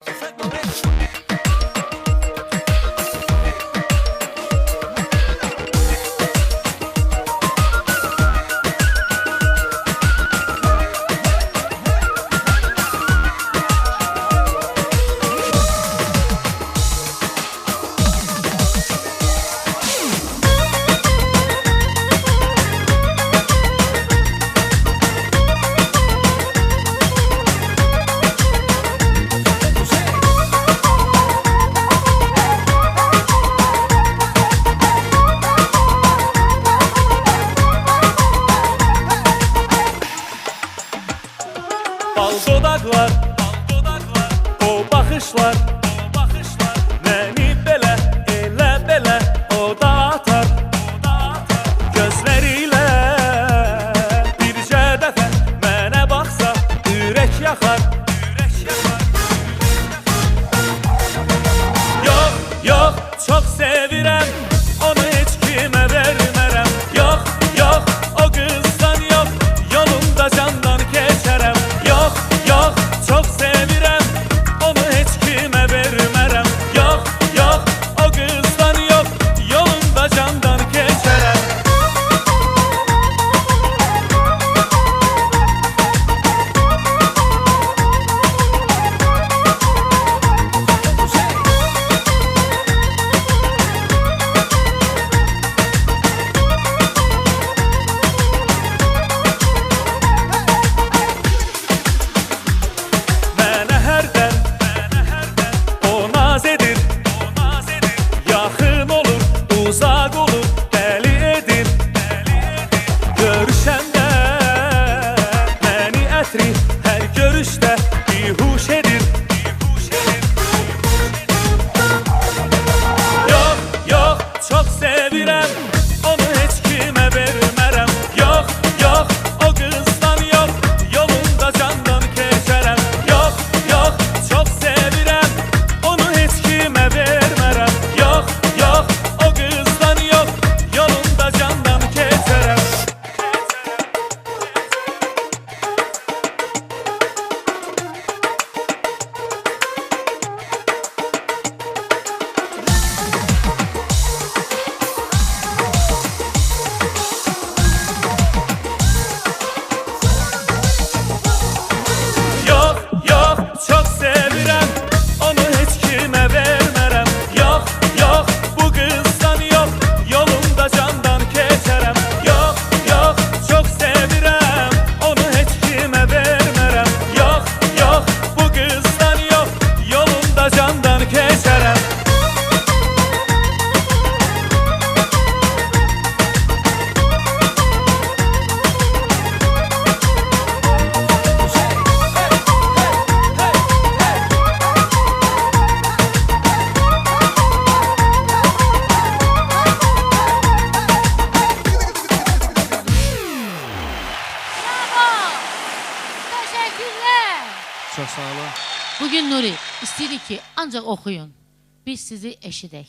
Perfect. Bal dodaklar, bal dodaklar, o bakışlar. Çox sağ olun. Bugün Nuri, istəyirik ki, ancaq oxuyun. Biz sizi eşidək.